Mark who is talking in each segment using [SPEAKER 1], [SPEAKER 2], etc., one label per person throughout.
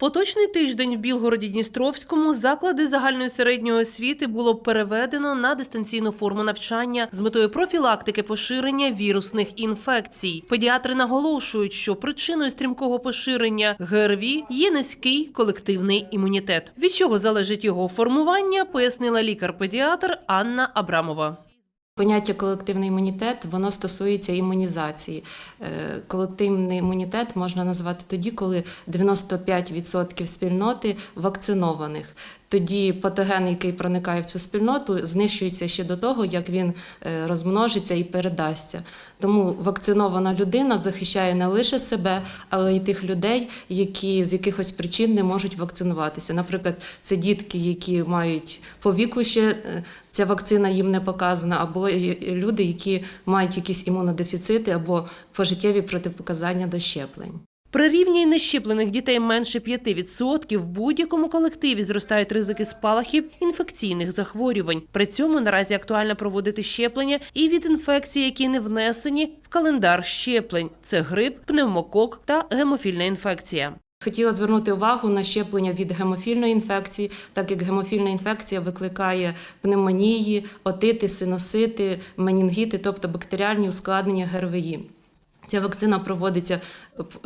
[SPEAKER 1] Поточний тиждень в Білгороді Дністровському заклади загальної середньої освіти було переведено на дистанційну форму навчання з метою профілактики поширення вірусних інфекцій. Педіатри наголошують, що причиною стрімкого поширення ГРВІ є низький колективний імунітет. Від чого залежить його формування, пояснила лікар-педіатр Анна Абрамова.
[SPEAKER 2] Поняття колективний імунітет воно стосується імунізації. Е, Колективний імунітет можна назвати тоді, коли 95% спільноти вакцинованих. Тоді патоген, який проникає в цю спільноту, знищується ще до того, як він е, розмножиться і передасться. Тому вакцинована людина захищає не лише себе, але й тих людей, які з якихось причин не можуть вакцинуватися. Наприклад, це дітки, які мають по віку ще е, ця вакцина їм не показана, або люди, які мають якісь імунодефіцити або пожиттєві протипоказання до щеплень.
[SPEAKER 1] При рівні нещеплених дітей менше 5% в будь-якому колективі зростають ризики спалахів інфекційних захворювань. При цьому наразі актуально проводити щеплення і від інфекцій, які не внесені в календар щеплень. Це грип, пневмокок та гемофільна інфекція.
[SPEAKER 2] Хотіла звернути увагу на щеплення від гемофільної інфекції, так як гемофільна інфекція викликає пневмонії, отити, синусити, менінгіти, тобто бактеріальні ускладнення ГРВІ. Ця вакцина проводиться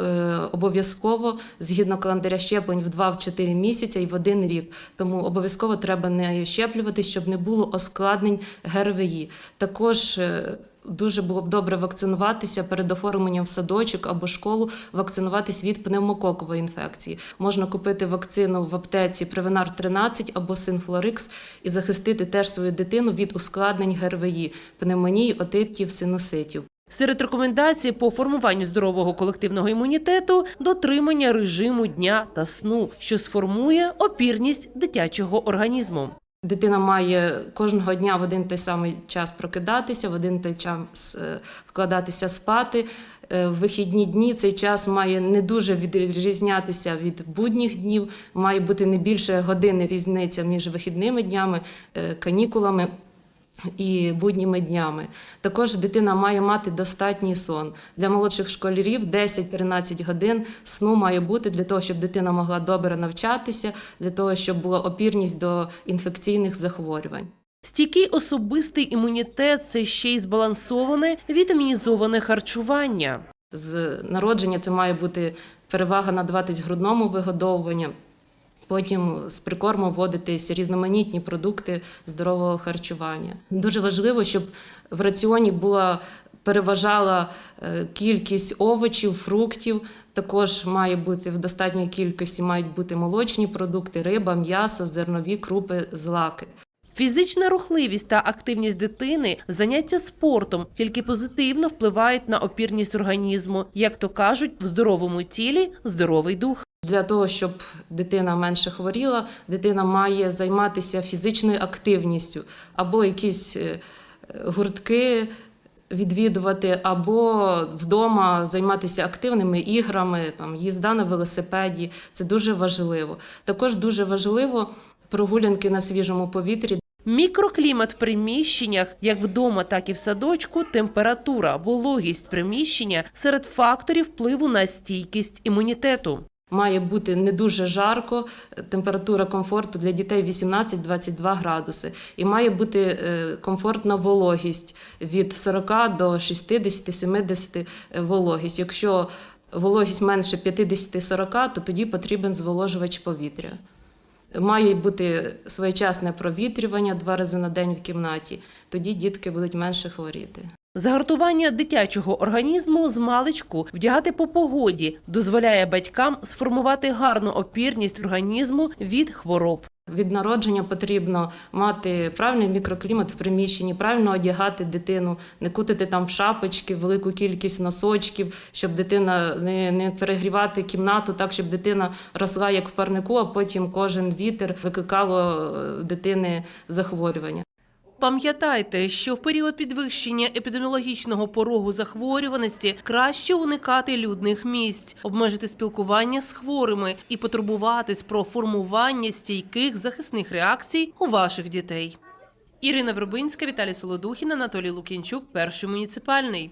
[SPEAKER 2] е, обов'язково згідно календаря щеплень в 2-4 місяці і в один рік. Тому обов'язково треба не щеплюватись, щоб не було оскладнень ГРВІ. Також е, Дуже було б добре вакцинуватися перед оформленням в садочок або школу, вакцинуватись від пневмококової інфекції. Можна купити вакцину в аптеці Превенар 13 або Синфлорикс і захистити теж свою дитину від ускладнень ГРВІ, пневмонії, отитів, синуситів.
[SPEAKER 1] Серед рекомендацій по формуванню здорового колективного імунітету дотримання режиму дня та сну, що сформує опірність дитячого організму.
[SPEAKER 2] Дитина має кожного дня в один той самий час прокидатися, в один той час е, вкладатися спати. Е, В вихідні дні цей час має не дуже відрізнятися від будніх днів, має бути не більше години різниця між вихідними днями, е, канікулами. І будніми днями також дитина має мати достатній сон для молодших школярів 10-13 годин сну має бути для того, щоб дитина могла добре навчатися, для того, щоб була опірність до інфекційних захворювань.
[SPEAKER 1] Стійкий особистий імунітет це ще й збалансоване вітамінізоване харчування.
[SPEAKER 2] З народження це має бути перевага надаватись грудному вигодовуванню. Потім з прикорму вводитись різноманітні продукти здорового харчування. Дуже важливо, щоб в раціоні була переважала е, кількість овочів, фруктів. Також має бути в достатній кількості мають бути молочні продукти, риба, м'ясо, зернові, крупи, злаки.
[SPEAKER 1] Фізична рухливість та активність дитини, заняття спортом тільки позитивно впливають на опірність організму. Як то кажуть, в здоровому тілі здоровий дух.
[SPEAKER 2] Для того, щоб дитина менше хворіла, дитина має займатися фізичною активністю або якісь е, гуртки відвідувати, або вдома займатися активними іграми, там, їзда на велосипеді. Це дуже важливо. Також дуже важливо прогулянки на свіжому повітрі.
[SPEAKER 1] Мікроклімат в приміщеннях, як вдома, так і в садочку, температура, вологість приміщення серед факторів впливу на стійкість імунітету.
[SPEAKER 2] Має бути не дуже жарко, температура комфорту для дітей 18-22 градуси. І має бути е, комфортна вологість від 40 до 60-70 вологість. Якщо вологість менше 50-40, то тоді потрібен зволожувач повітря. Має бути своєчасне провітрювання два рази на день в кімнаті, тоді дітки будуть менше хворіти.
[SPEAKER 1] Загартування дитячого організму з маличку вдягати по погоді дозволяє батькам сформувати гарну опірність організму від хвороб.
[SPEAKER 2] Від народження потрібно мати правильний мікроклімат в приміщенні, правильно одягати дитину, не кутити там в шапочки, велику кількість носочків, щоб дитина не, не перегрівати кімнату, так щоб дитина росла як в парнику, а потім кожен вітер викликало е, дитини захворювання.
[SPEAKER 1] Пам'ятайте, що в період підвищення епідеміологічного порогу захворюваності краще уникати людних місць, обмежити спілкування з хворими і потурбуватись про формування стійких захисних реакцій у ваших дітей. Ірина Вербинська, Віталій Солодухін, Анатолій Лукінчук, перший муніципальний.